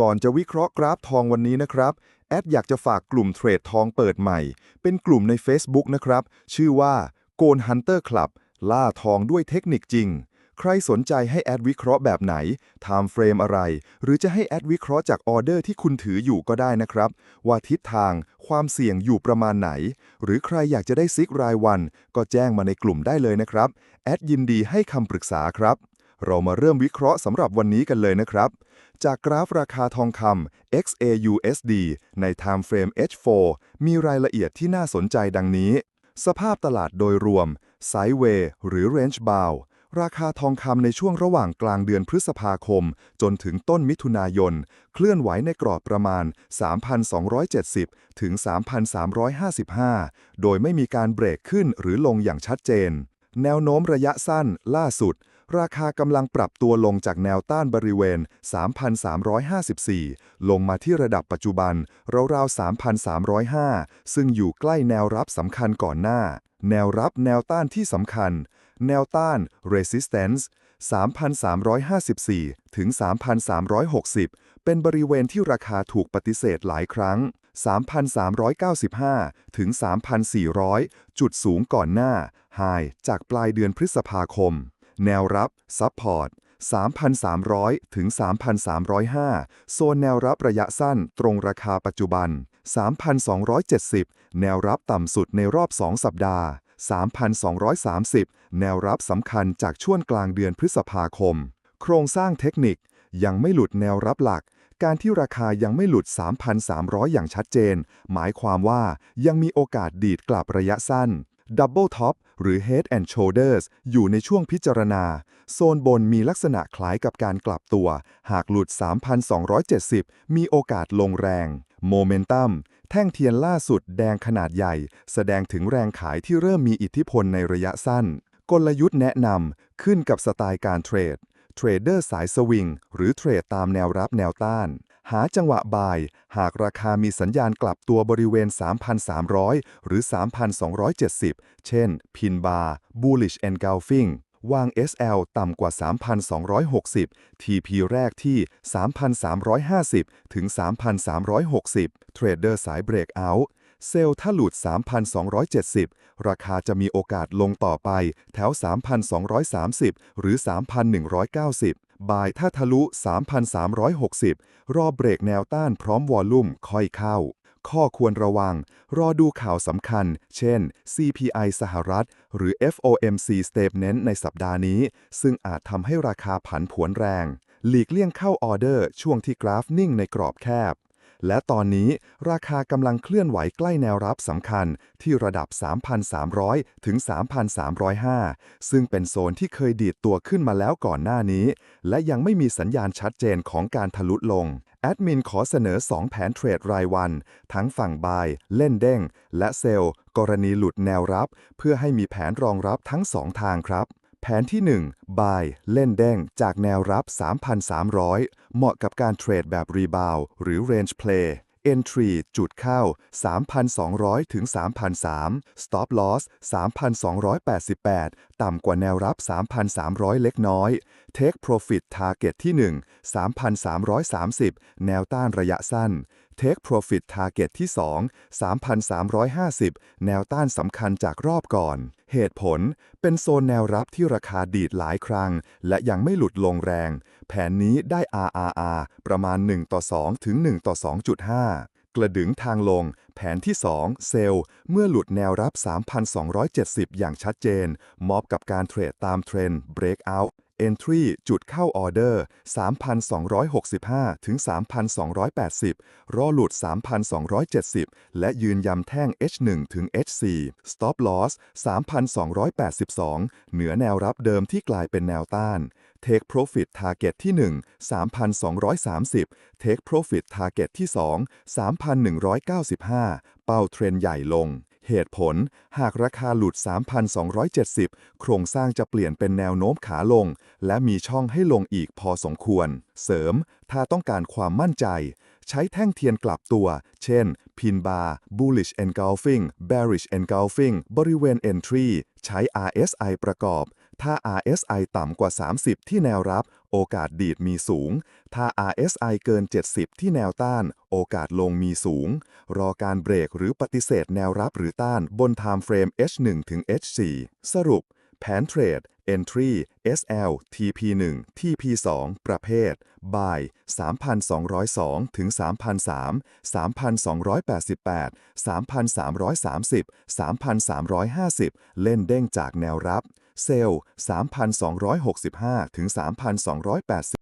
ก่อนจะวิเคราะห์กราฟทองวันนี้นะครับ แอดอยากจะฝากกลุ่มเทรดทองเปิดใหม่ เป็นกลุ่มใน Facebook นะครับ ชื่อว่า g o l Hunter Club ล่าทองด้วยเทคนิคจริง ใครสนใจให้แอดวิเคราะห์แบบไหน time frame อะไร หรือจะให้แอดวิเคราะห์จากออเดอร์ที่คุณถืออยู่ก็ได้นะครับ ว่าทิศทาง ความเสี่ยงอยู่ประมาณไหน หรือใครอยากจะได้ซิกรายวัน ก็แจ้งมาในกลุ่มได้เลยนะครับ แอดยินดีให้คำปรึกษาครับ เรามาเริ่มวิเคราะห์สำหรับวันนี้กันเลยนะครับ จากกราฟราคาทองคำ XAUSD ใน Time Frame H4 มีรายละเอียดที่น่าสนใจดังนี้ สภาพตลาดโดยรวม Sideway หรือ Range Bound ราคาทองคำในช่วงระหว่างกลางเดือนพฤษภาคม จนถึงต้นมิถุนายน เคลื่อนไหวในกรอบประมาณ 3,270 ถึง 3,355 โดยไม่มีการเบรกขึ้นหรือลงอย่างชัดเจน แนวโน้มระยะสั้นล่าสุด ราคากำลังปรับตัวลงจากแนวต้านบริเวณ 3,354 ลงมาที่ระดับปัจจุบันราวๆ3,305 ซึ่งอยู่ใกล้แนวรับสำคัญก่อนหน้า แนวรับแนวต้านที่สำคัญ แนวต้าน resistance 3,354 ถึง 3,360 เป็นบริเวณที่ราคาถูกปฏิเสธหลายครั้ง 3,395 ถึง 3,400 จุดสูงก่อนหน้า High จากปลายเดือนพฤษภาคม แนวรับ Support 3,300 ถึง 3,305 โซนแนวรับระยะสั้นตรงราคาปัจจุบัน 3,270 แนวรับต่ำสุดในรอบ 2 สัปดาห์ 3,230 แนวรับสำคัญจากช่วงกลางเดือนพฤษภาคม โครงสร้างเทคนิคยังไม่หลุดแนวรับหลัก การที่ราคายังไม่หลุด 3,300 อย่างชัดเจน หมายความว่ายังมีโอกาสดีดกลับระยะสั้น Double Top หรือ Head and Shoulders อยู่ในช่วงพิจารณา โซนบนมีลักษณะคล้ายกับการกลับตัว หากหลุด 3,270 มีโอกาสลงแรง โมเมนตัมแท่งเทียนล่าสุดแดงขนาดใหญ่ แสดงถึงแรงขายที่เริ่มมีอิทธิพลในระยะสั้น กลยุทธ์แนะนำขึ้นกับสไตล์การเทรด เทรดเดอร์สายสวิงหรือเทรดตามแนวรับแนวต้าน หาจังหวะบ่าย หากราคามีสัญญาณกลับตัวบริเวณ 3,300 หรือ 3,270 เช่น พินบาร์ bullish engulfing วาง SL ต่ำกว่า 3,260 TP แรกที่ 3,350 ถึง 3,360 เทรดเดอร์สายเบรกเอาท์เซลถ้าหลุด 3,270 ราคาจะมีโอกาสลงต่อไปแถว 3,230 หรือ 3,190 บ่ายถ้าทะลุ 3,360 รอเบรกแนวต้านพร้อมวอลลุ่มค่อยเข้า ข้อควรระวัง รอดูข่าวสำคัญ เช่น CPI สหรัฐ หรือ FOMC Statement ในสัปดาห์นี้ ซึ่งอาจทำให้ราคาผันผวนแรง หลีกเลี่ยงเข้าออเดอร์ช่วงที่กราฟนิ่งในกรอบแคบ และตอนนี้ราคากำลังเคลื่อนไหวใกล้แนวรับสำคัญที่ระดับ 3,300 ถึง 3,305 ซึ่งเป็นโซนที่เคยดีดตัวขึ้นมาแล้วก่อนหน้านี้ และยังไม่มีสัญญาณชัดเจนของการทะลุลง แอดมินขอเสนอ 2 แผนเทรดรายวัน ทั้งฝั่งบาย เล่นเด้ง และเซลล์กรณีหลุดแนวรับ เพื่อให้มีแผนรองรับทั้ง 2 ทางครับ แผนที่1 buy เล่นเด้ง จากแนวรับ 3,300 เหมาะกับการเทรดแบบรีบาวหรือ range play entry จุดเข้า 3,200 ถึง 3,003 stop loss 3,288 ต่ำกว่าแนวรับ 3,300 เล็กน้อย take profit target ที่ 1 3,330 แนวต้านระยะสั้น take profit target ที่ 2 3,350 แนวต้านสำคัญจากรอบก่อน เหตุผลเป็นโซนแนวรับที่ราคาดีดหลายครั้ง และยังไม่หลุดลงแรง แผนนี้ได้ RRR ประมาณ 1 ต่อ 2 ถึง 1 ต่อ 2.5กระดึงทางลง แผนที่ 2 เซลล์ เมื่อหลุดแนวรับ 3,270 อย่างชัดเจน มอบกับการเทรดตามเทรนด์ breakout Entry จุดเข้าออเดอร์ 3,265 ถึง 3,280 รอหลุด 3,270 และยืนยำแท่ง H1 ถึง H4 Stop Loss 3,282 เหนือแนวรับเดิมที่กลายเป็นแนวต้าน Take Profit Target ที่ 1 3,230 Take Profit Target ที่ 2 3,195 เป้าเทรนใหญ่ลง เหตุผล หากราคาหลุด 3,270 โครงสร้างจะเปลี่ยนเป็นแนวโน้มขาลง และมีช่องให้ลงอีกพอสมควร เสริม ถ้าต้องการความมั่นใจ ใช้แท่งเทียนกลับตัว เช่น พินบาร์ bullish engulfing bearish engulfing บริเวณ entry ใช้ RSI ประกอบ ถ้า RSI ต่ำกว่า 30 ที่แนวรับ โอกาสดีดมีสูง ถ้า RSI เกิน 70 ที่แนวต้าน โอกาสลงมีสูง รอการเบรกหรือปฏิเสธแนวรับหรือต้านบน Time Frame H1 ถึง H4 สรุป แผนเทรด Entry SL TP1 TP2 ประเภท Buy 3,202 ถึง 3,003 3,288 3,330 3,350 เล่นเด้งจากแนวรับ เซลล์ 3,265 ถึง 3,280